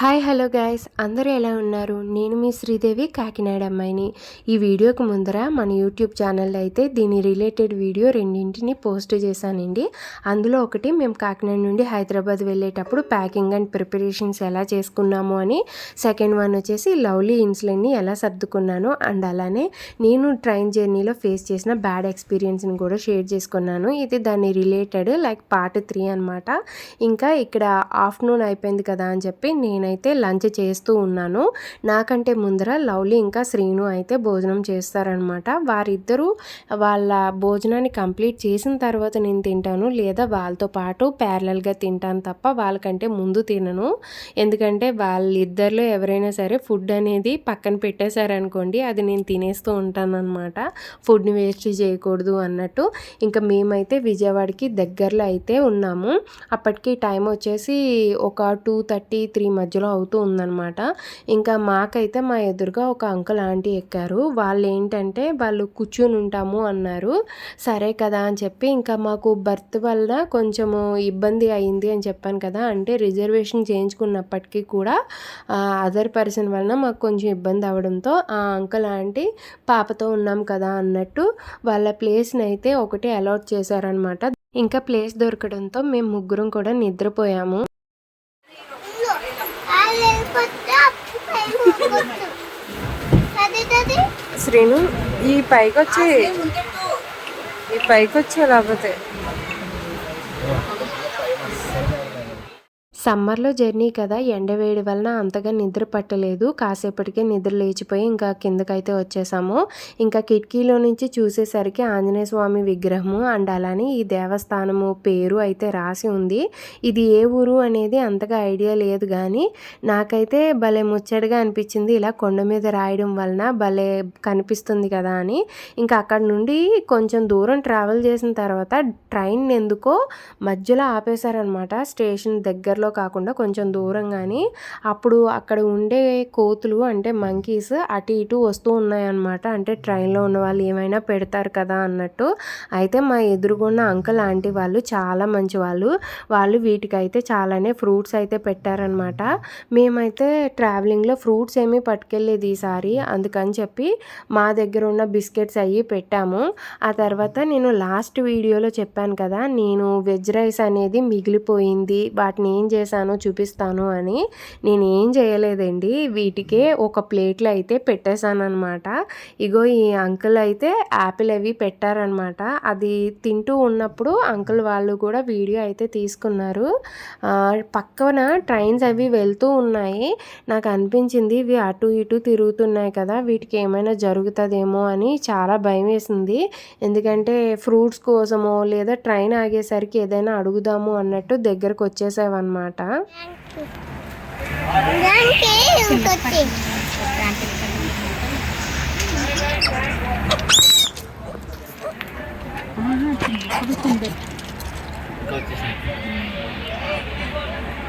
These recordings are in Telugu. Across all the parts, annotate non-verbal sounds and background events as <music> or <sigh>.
హాయ్ హలో గైస్ అందరూ ఎలా ఉన్నారు? నేను మీ శ్రీదేవి కాకినాడ అమ్మాయిని. ఈ వీడియోకి ముందర మన యూట్యూబ్ ఛానల్లో అయితే దీని రిలేటెడ్ వీడియో రెండింటిని పోస్ట్ చేశానండి. అందులో ఒకటి మేము కాకినాడ నుండి హైదరాబాద్ వెళ్ళేటప్పుడు ప్యాకింగ్ అండ్ ప్రిపరేషన్స్ ఎలా చేసుకున్నాము అని. సెకండ్ వన్ వచ్చేసి లవ్లీ ఇన్సులిన్ని ఎలా సర్దుకున్నాను అండ్ అలానే నేను ట్రైన్ జర్నీలో ఫేస్ చేసిన బ్యాడ్ ఎక్స్పీరియన్స్ని కూడా షేర్ చేసుకున్నాను. ఇది దాని రిలేటెడ్ లైక్ పార్ట్ త్రీ అనమాట ఇంకా ఇక్కడ ఆఫ్టర్నూన్ అయిపోయింది కదా అని చెప్పి నేను నేనైతే లంచ్ చేస్తూ ఉన్నాను. నాకంటే ముందర లవ్లీ ఇంకా శ్రీను అయితే భోజనం చేస్తారనమాట వారిద్దరూ వాళ్ళ భోజనాన్ని కంప్లీట్ చేసిన తర్వాత నేను తింటాను లేదా వాళ్ళతో పాటు ప్యారలల్గా తింటాను తప్ప వాళ్ళకంటే ముందు తినను. ఎందుకంటే వాళ్ళిద్దరిలో ఎవరైనా సరే ఫుడ్ అనేది పక్కన పెట్టేశారనుకోండి అది నేను తినేస్తూ ఉంటాను అనమాట ఫుడ్ని వేస్ట్ చేయకూడదు అన్నట్టు. ఇంకా మేమైతే విజయవాడకి దగ్గరలో అయితే ఉన్నాము. అప్పటికి టైం వచ్చేసి ఒక టూ థర్టీ త్రీ మధ్య మధ్యలో అవుతూ ఉందన్నమాట. ఇంకా మాకైతే మా ఎదురుగా ఒక అంకుల్ ఆంటీ ఎక్కారు. వాళ్ళు ఏంటంటే వాళ్ళు కూర్చుని ఉంటాము అన్నారు. సరే కదా అని చెప్పి ఇంకా మాకు బర్త్ వల్ల కొంచెము ఇబ్బంది అయింది అని చెప్పాను కదా. అంటే రిజర్వేషన్ చేయించుకున్నప్పటికీ కూడా అదర్ పర్సన్ వలన మాకు కొంచెం ఇబ్బంది అవడంతో ఆ అంకుల్ ఆంటీ పాపతో ఉన్నాం కదా అన్నట్టు వాళ్ళ ప్లేస్ని అయితే ఒకటి అలాట్ చేశారనమాట ఇంకా ప్లేస్ దొరకడంతో మేము ముగ్గురం కూడా నిద్రపోయాము. శ్రీను ఈ పైకి వచ్చి ఈ పైకి వచ్చి లేకపోతే సమ్మర్లో జర్నీ కదా ఎండ వేడి వలన అంతగా నిద్ర పట్టలేదు. కాసేపటికే నిద్ర లేచిపోయి ఇంకా కిందకైతే వచ్చేసాము. ఇంకా కిటికీలో నుంచి చూసేసరికి ఆంజనేయ స్వామి విగ్రహము అండ్ అలానే ఈ దేవస్థానము పేరు అయితే రాసి ఉంది. ఇది ఏ ఊరు అనేది అంతగా ఐడియా లేదు కానీ నాకైతే భలే ముచ్చటగా అనిపించింది. ఇలా కొండ మీద రాయడం వలన భలే కనిపిస్తుంది కదా అని. ఇంకా అక్కడ నుండి కొంచెం దూరం ట్రావెల్ చేసిన తర్వాత ట్రైన్ ఎందుకో మధ్యలో ఆపేశారనమాట స్టేషన్ దగ్గరలో కాకుండా కొంచెం దూరంగానే అప్పుడు అక్కడ ఉండే కోతులు అంటే మంకీస్ అటు ఇటు వస్తూ ఉన్నాయన్నమాట. అంటే ట్రైన్లో ఉన్న వాళ్ళు ఏమైనా పెడతారు కదా అన్నట్టు. అయితే మా ఎదురుగున్న అంకుల్ ఆంటీ వాళ్ళు చాలా మంచి వాళ్ళు వాళ్ళు వీటికైతే చాలానే ఫ్రూట్స్ అయితే పెట్టారనమాట మేమైతే ట్రావెలింగ్లో ఫ్రూట్స్ ఏమీ పట్టుకెళ్ళేది ఈసారి. అందుకని చెప్పి మా దగ్గర ఉన్న బిస్కెట్స్ అవి పెట్టాము. ఆ తర్వాత నేను లాస్ట్ వీడియోలో చెప్పాను కదా నేను వెజ్ రైస్ అనేది మిగిలిపోయింది. వాటిని ఏం చేస్తాను చేశాను చూపిస్తాను అని నేను ఏం చేయలేదండి. వీటికే ఒక ప్లేట్లో అయితే పెట్టేశాను అనమాట ఇగో ఈ అంకుల్ అయితే యాపిల్ అవి పెట్టారనమాట అది తింటూ ఉన్నప్పుడు అంకుల్ వాళ్ళు కూడా వీడియో అయితే తీసుకున్నారు. పక్కన ట్రైన్స్ అవి వెళ్తూ ఉన్నాయి. నాకు అనిపించింది ఇవి అటు ఇటు తిరుగుతున్నాయి కదా వీటికి ఏమైనా జరుగుతుందేమో అని చాలా భయం వేసింది. ఎందుకంటే ఫ్రూట్స్ కోసమో లేదా ట్రైన్ ఆగేసరికి ఏదైనా అడుగుదాము అన్నట్టు దగ్గరకు వచ్చేసావన్నమాట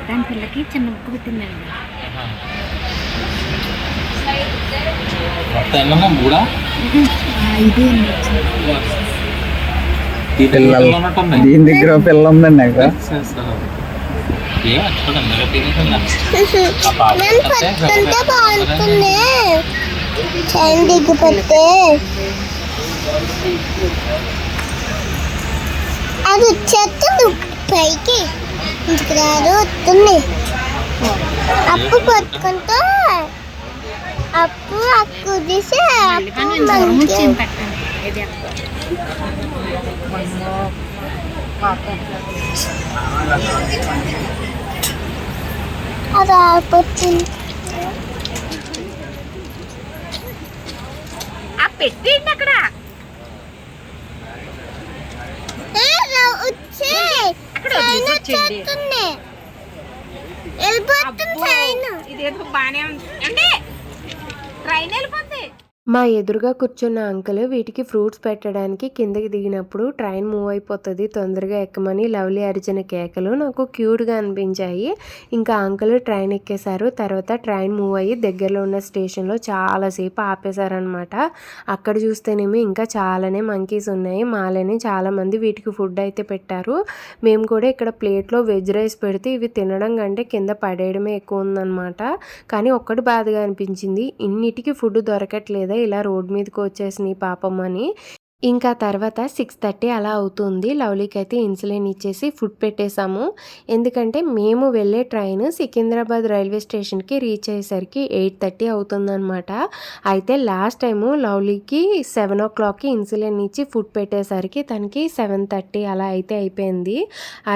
దాని పిల్లకి చిన్న ముక్కు పెట్టిందండి. దీని దగ్గర పిల్ల ఉందండి నాకు <laughs> బాగుంటుంది. చైన్ దిగిపోతే. అది వచ్చేస్తుంది పైకి ఇంటికి రాదు వస్తుంది. అప్పు పట్టుకుంటే అప్పు అక్కు తీసి అప్పు మనకి వచ్చింది పెట్టండి ఇది అది ఆడిపోతుంది ఆ పెట్టిండి అక్కడ ఇదేదో బానే ఉంది అంటే ట్రైన్ వెళ్ళిపోతుంది మా ఎదురుగా కూర్చున్న అంకుల్ వీటికి ఫ్రూట్స్ పెట్టడానికి కిందకి దిగినప్పుడు ట్రైన్ మూవ్ అయిపోతుంది తొందరగా ఎక్కమని లవ్లీ అరిచిన కేకలు నాకు క్యూట్గా అనిపించాయి. ఇంకా అంకుల్ ట్రైన్ ఎక్కేశారు. తర్వాత ట్రైన్ మూవ్ అయ్యి దగ్గరలో ఉన్న స్టేషన్లో చాలాసేపు ఆపేశారనమాట అక్కడ చూస్తేనేమో ఇంకా చాలానే మంకీస్ ఉన్నాయి. మాలని చాలామంది వీటికి ఫుడ్ అయితే పెట్టారు. మేము కూడా ఇక్కడ ప్లేట్లో వెజ్ రైస్ పెడితే ఇవి తినడం కంటే కింద పడేయడమే ఎక్కువ ఉందన్నమాట. కానీ ఒక్కటి బాధగా అనిపించింది ఇన్నిటికి ఫుడ్ దొరకట్లేదా? ఇలా రోడ్ మీదకి వచ్చేసినాయి పాపం అని. ఇంకా తర్వాత సిక్స్ థర్టీ అలా అవుతుంది. లవ్లీకి అయితే ఇన్సులిన్ ఇచ్చేసి ఫుడ్ పెట్టేశాము. ఎందుకంటే మేము వెళ్ళే ట్రైన్ సికింద్రాబాద్ రైల్వే స్టేషన్కి రీచ్ అయ్యేసరికి ఎయిట్ థర్టీ అవుతుందన్నమాట. అయితే లాస్ట్ టైము లవ్లీకి సెవెన్ ఓ క్లాక్కి ఇన్సులిన్ ఇచ్చి ఫుడ్ పెట్టేసరికి తనకి సెవెన్ థర్టీ అలా అయితే అయిపోయింది.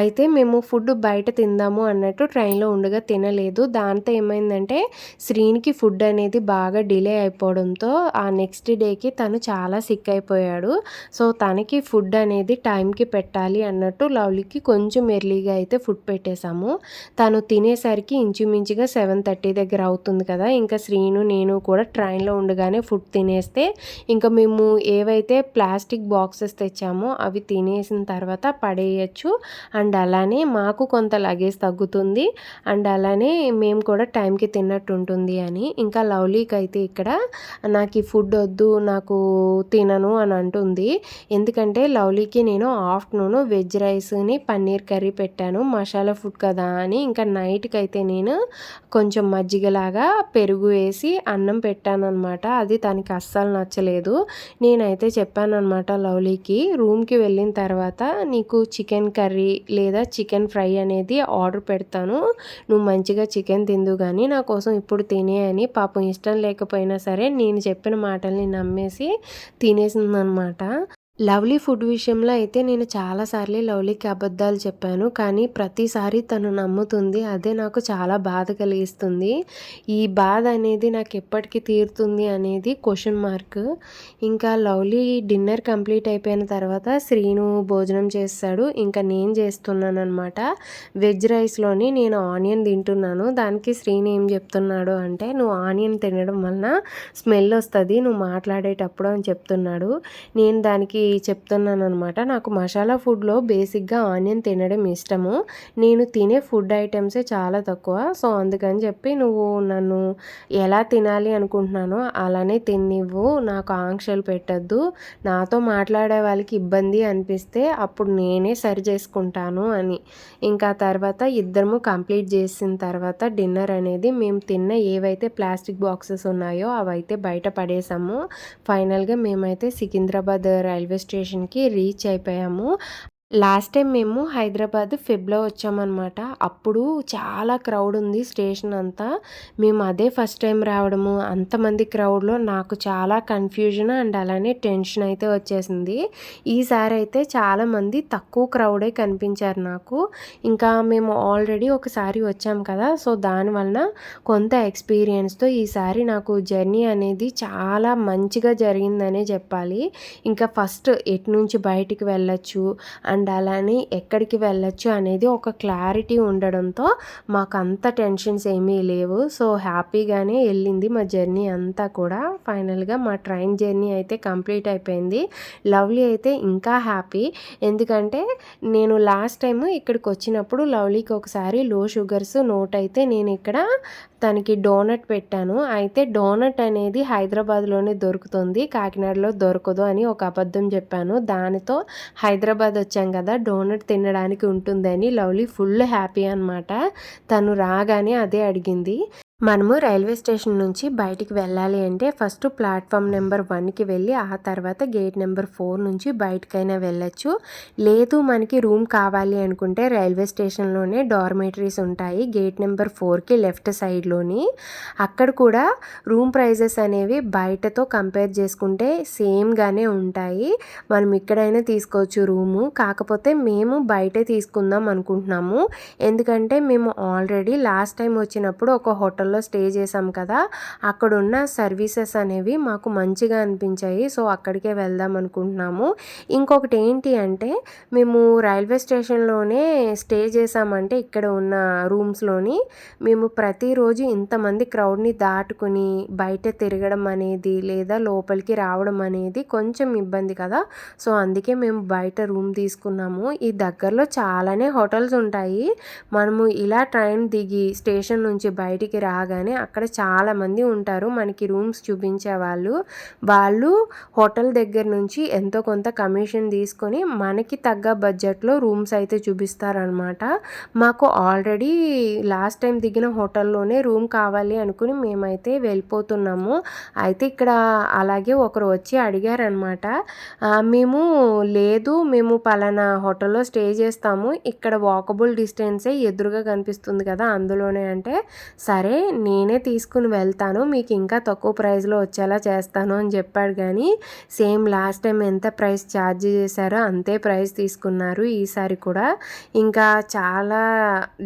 అయితే మేము ఫుడ్ బయట తిందాము అన్నట్టు ట్రైన్లో ఉండగా తినలేదు. దాంతో ఏమైందంటే శ్రీనికి ఫుడ్ అనేది బాగా డిలే అయిపోవడంతో ఆ నెక్స్ట్ డేకి తను చాలా సిక్ అయిపోయాడు. సో తనకి ఫుడ్ అనేది టైంకి పెట్టాలి అన్నట్టు లవ్లీకి కొంచెం ఎర్లీగా అయితే ఫుడ్ పెట్టేశాము. తను తినేసరికి ఇంచుమించుగా సెవెన్ థర్టీ దగ్గర అవుతుంది కదా ఇంకా శ్రీను నేను కూడా ట్రైన్లో ఉండగానే ఫుడ్ తినేస్తే ఇంకా మేము ఏవైతే ప్లాస్టిక్ బాక్సెస్ తెచ్చామో అవి తినేసిన తర్వాత పడేయచ్చు. అండ్ అలానే మాకు కొంత లగేజ్ తగ్గుతుంది. అండ్ అలానే మేము కూడా టైంకి తిన్నట్టు ఉంటుంది అని. ఇంకా లవ్లీకి అయితే ఇక్కడ నాకు ఈ ఫుడ్ వద్దు నాకు తినను అని అంటుంది ఎందుకంటే లవ్లీకి నేను ఆఫ్టర్నూన్ వెజ్ రైస్ని పన్నీర్ కర్రీ పెట్టాను. మసాలా ఫుడ్ కదా అని ఇంకా నైట్కి అయితే నేను కొంచెం మజ్జిగలాగా పెరుగు వేసి అన్నం పెట్టాను అనమాట అది తనకి అస్సలు నచ్చలేదు. నేనైతే చెప్పాను అనమాట లవ్లీకి రూమ్కి వెళ్ళిన తర్వాత నీకు చికెన్ కర్రీ లేదా చికెన్ ఫ్రై అనేది ఆర్డర్ పెడతాను. నువ్వు మంచిగా చికెన్ తిందు కానీ నా కోసం ఇప్పుడు తినే అని పాపం ఇష్టం లేకపోయినా సరే నేను చెప్పిన మాటల్ని నమ్మేసి తినేసిందనమాట అనమాట లవ్లీ ఫుడ్ విషయంలో అయితే నేను చాలాసార్లు లవ్లీకి అబద్ధాలు చెప్పాను. కానీ ప్రతిసారి తను నమ్ముతుంది. అదే నాకు చాలా బాధ కలిగిస్తుంది. ఈ బాధ అనేది నాకు ఎప్పటికీ తీరుతుంది అనేది క్వశ్చన్ మార్క్. ఇంకా లవ్లీ డిన్నర్ కంప్లీట్ అయిపోయిన తర్వాత శ్రీను భోజనం చేస్తాడు. ఇంకా నేను చేస్తున్నాను అనమాట వెజ్ రైస్లోని నేను ఆనియన్ తింటున్నాను. దానికి శ్రీను ఏం చెప్తున్నాడు అంటే నువ్వు ఆనియన్ తినడం వలన స్మెల్ వస్తుంది. నువ్వు మాట్లాడేటప్పుడు అని చెప్తున్నాడు. నేను దానికి చెప్తున్నాను అనమాట నాకు మసాలా ఫుడ్లో బేసిక్గా ఆనియన్ తినడం ఇష్టము. నేను తినే ఫుడ్ ఐటమ్సే చాలా తక్కువ. సో అందుకని చెప్పి నువ్వు నన్ను ఎలా తినాలి అనుకుంటున్నానో అలానే తిన్నివ్వు. నాకు ఆంక్షలు పెట్టద్దు. నాతో మాట్లాడే వాళ్ళకి ఇబ్బంది అనిపిస్తే అప్పుడు నేనే సరి చేసుకుంటాను అని. ఇంకా తర్వాత ఇద్దరము కంప్లీట్ చేసిన తర్వాత డిన్నర్ అనేది మేము తిన్న ఏవైతే ప్లాస్టిక్ బాక్సెస్ ఉన్నాయో అవైతే బయట పడేసాము. ఫైనల్గా మేమైతే సికింద్రాబాద్ రైల్వే స్టేషన్కి రీచ్ అయిపోయాము. లాస్ట్ టైం మేము హైదరాబాద్ ఫిబ్లో వచ్చామన్నమాట. అప్పుడు చాలా క్రౌడ్ ఉంది స్టేషన్ అంతా. మేము అదే ఫస్ట్ టైం రావడము అంతమంది క్రౌడ్లో నాకు చాలా కన్ఫ్యూజన్ అండ్ అలానే టెన్షన్ అయితే వచ్చేసింది. ఈసారి అయితే చాలామంది తక్కువ క్రౌడే కనిపించారు నాకు. ఇంకా మేము ఆల్రెడీ ఒకసారి వచ్చాం కదా సో దానివలన కొంత ఎక్స్పీరియన్స్తో ఈసారి నాకు జర్నీ అనేది చాలా మంచిగా జరిగిందనే చెప్పాలి. ఇంకా ఫస్ట్ ఎటు నుంచి బయటికి వెళ్ళచ్చు అండ్ ఉండాలని ఎక్కడికి వెళ్ళొచ్చు అనేది ఒక క్లారిటీ ఉండడంతో మాకు అంత టెన్షన్స్ ఏమీ లేవు. సో హ్యాపీగానే వెళ్ళింది మా జర్నీ అంతా కూడా. ఫైనల్గా మా ట్రైన్ జర్నీ అయితే కంప్లీట్ అయిపోయింది. లవ్లీ అయితే ఇంకా హ్యాపీ. ఎందుకంటే నేను లాస్ట్ టైం ఇక్కడికి వచ్చినప్పుడు లవ్లీకి ఒకసారి లో షుగర్స్ నోట్ అయితే నేను ఇక్కడ తనకి డోనట్ పెట్టాను. అయితే డోనట్ అనేది హైదరాబాద్లోనే దొరుకుతుంది. కాకినాడలో దొరకదు అని ఒక అబద్ధం చెప్పాను. దానితో హైదరాబాద్ వచ్చాం కదా డోనట్ తినడానికి ఉంటుందని లవ్లీ ఫుల్ హ్యాపీ అనమాట తను రాగానే అదే అడిగింది. మనము రైల్వే స్టేషన్ నుంచి బయటికి వెళ్ళాలి అంటే ఫస్ట్ ప్లాట్ఫామ్ నెంబర్ వన్కి వెళ్ళి ఆ తర్వాత గేట్ నెంబర్ ఫోర్ నుంచి బయటకైనా వెళ్ళొచ్చు. లేదు మనకి రూమ్ కావాలి అనుకుంటే రైల్వే స్టేషన్లోనే డార్మేటరీస్ ఉంటాయి గేట్ నెంబర్ ఫోర్కి లెఫ్ట్ సైడ్లోని. అక్కడ కూడా రూమ్ ప్రైజెస్ అనేవి బయటతో కంపేర్ చేసుకుంటే సేమ్గానే ఉంటాయి. మనం ఇక్కడైనా తీసుకోవచ్చు రూము కాకపోతే మేము బయటే తీసుకుందాం అనుకుంటున్నాము. ఎందుకంటే మేము ఆల్రెడీ లాస్ట్ టైం వచ్చినప్పుడు ఒక హోటల్ హోటల్లో స్టే చేసాం కదా అక్కడ ఉన్న సర్వీసెస్ అనేవి మాకు మంచిగా అనిపించాయి. సో అక్కడికే వెళ్దాం అనుకుంటున్నాము. ఇంకొకటి ఏంటి అంటే మేము రైల్వే స్టేషన్లోనే స్టే చేసామంటే ఇక్కడ ఉన్న రూమ్స్లోని మేము ప్రతిరోజు ఇంతమంది క్రౌడ్ని దాటుకుని బయట తిరగడం అనేది లేదా లోపలికి రావడం అనేది కొంచెం ఇబ్బంది కదా. సో అందుకే మేము బయట రూమ్ తీసుకున్నాము. ఈ దగ్గరలో చాలానే హోటల్స్ ఉంటాయి. మనము ఇలా ట్రైన్ దిగి స్టేషన్ నుంచి బయటికి రాగానే అక్కడ చాలామంది ఉంటారు. మనకి రూమ్స్ చూపించే వాళ్ళు వాళ్ళు హోటల్ దగ్గర నుంచి ఎంతో కొంత కమిషన్ తీసుకొని మనకి తగ్గ బడ్జెట్లో రూమ్స్ అయితే చూపిస్తారనమాట మాకు ఆల్రెడీ లాస్ట్ టైం దిగిన హోటల్లోనే రూమ్ కావాలి అనుకుని మేమైతే వెళ్ళిపోతున్నాము. అయితే ఇక్కడ అలాగే ఒకరు వచ్చి అడిగారనమాట మేము లేదు మేము పలానా హోటల్లో స్టే చేస్తాము. ఇక్కడ వాకబుల్ డిస్టెన్సే ఎదురుగా కనిపిస్తుంది కదా అందులోనే. అంటే సరే నేనే తీసుకుని వెళ్తాను మీకు ఇంకా తక్కువ ప్రైస్లో వచ్చేలా చేస్తాను అని చెప్పాడు కానీ సేమ్ లాస్ట్ టైం ఎంత ప్రైస్ ఛార్జ్ చేశారో అంతే ప్రైస్ తీసుకున్నారు ఈసారి కూడా. ఇంకా చాలా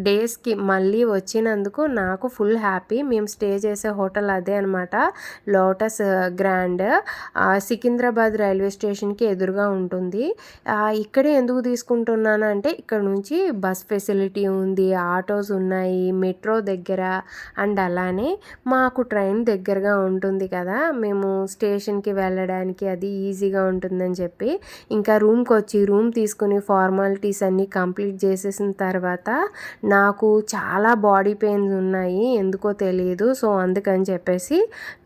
డేస్కి మళ్ళీ వచ్చినందుకు నాకు ఫుల్ హ్యాపీ. మేము స్టే చేసే హోటల్ అదే అనమాట లోటస్ గ్రాండ్. సికింద్రాబాద్ రైల్వే స్టేషన్కి ఎదురుగా ఉంటుంది. ఇక్కడే ఎందుకు తీసుకుంటున్నాను అంటే ఇక్కడ నుంచి బస్ ఫెసిలిటీ ఉంది ఆటోస్ ఉన్నాయి మెట్రో దగ్గర అండ్ అలానే మాకు ట్రైన్ దగ్గరగా ఉంటుంది కదా మేము స్టేషన్కి వెళ్ళడానికి అది ఈజీగా ఉంటుందని చెప్పి ఇంకా రూమ్కి వచ్చి రూమ్ తీసుకుని ఫార్మాలిటీస్ అన్నీ కంప్లీట్ చేసేసిన తర్వాత నాకు చాలా బాడీ పెయిన్స్ ఉన్నాయి ఎందుకో తెలియదు సో అందుకని చెప్పేసి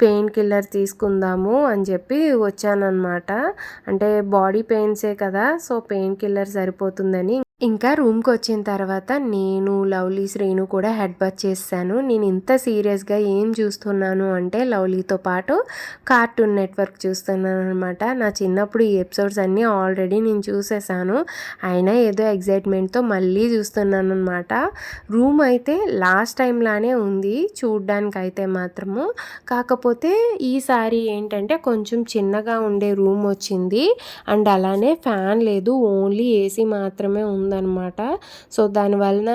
పెయిన్ కిల్లర్ తీసుకుందాము అని చెప్పి వచ్చానన్నమాట. అంటే బాడీ పెయిన్సే కదా సో పెయిన్ కిల్లర్ సరిపోతుందని ఇంకా రూమ్కి వచ్చిన తర్వాత నేను లవ్లీ శ్రీను కూడా హెడ్ బాత్ చేశాను. నేను ఇంత సీరియస్గా ఏం చూస్తున్నాను అంటే లవ్లీతో పాటు కార్టూన్ నెట్వర్క్ చూస్తున్నాను అనమాట నా చిన్నప్పుడు ఈ ఎపిసోడ్స్ అన్నీ ఆల్రెడీ నేను చూసేసాను అయినా ఏదో ఎగ్జైట్మెంట్తో మళ్ళీ చూస్తున్నాను అనమాట రూమ్ అయితే లాస్ట్ టైంలానే ఉంది చూడ్డానికి అయితే మాత్రము. కాకపోతే ఈసారి ఏంటంటే కొంచెం చిన్నగా ఉండే రూమ్ వచ్చింది. అండ్ అలానే ఫ్యాన్ లేదు ఓన్లీ ఏసీ మాత్రమే ఉంది. ఉంటుందన్నమాట సో దానివలన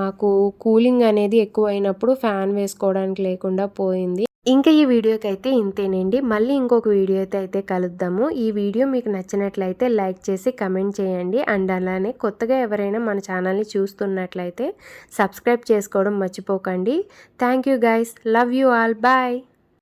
మాకు కూలింగ్ అనేది ఎక్కువ అయినప్పుడు ఫ్యాన్ వేసుకోవడానికి లేకుండా పోయింది. ఇంకా ఈ వీడియోకి అయితే ఇంతేనండి. మళ్ళీ ఇంకొక వీడియో అయితే అయితే కలుద్దాము. ఈ వీడియో మీకు నచ్చినట్లయితే లైక్ చేసి కమెంట్ చేయండి. అండ్ అలానే కొత్తగా ఎవరైనా మన ఛానల్ని చూస్తున్నట్లయితే సబ్స్క్రైబ్ చేసుకోవడం మర్చిపోకండి. Thank you guys love you all. Bye.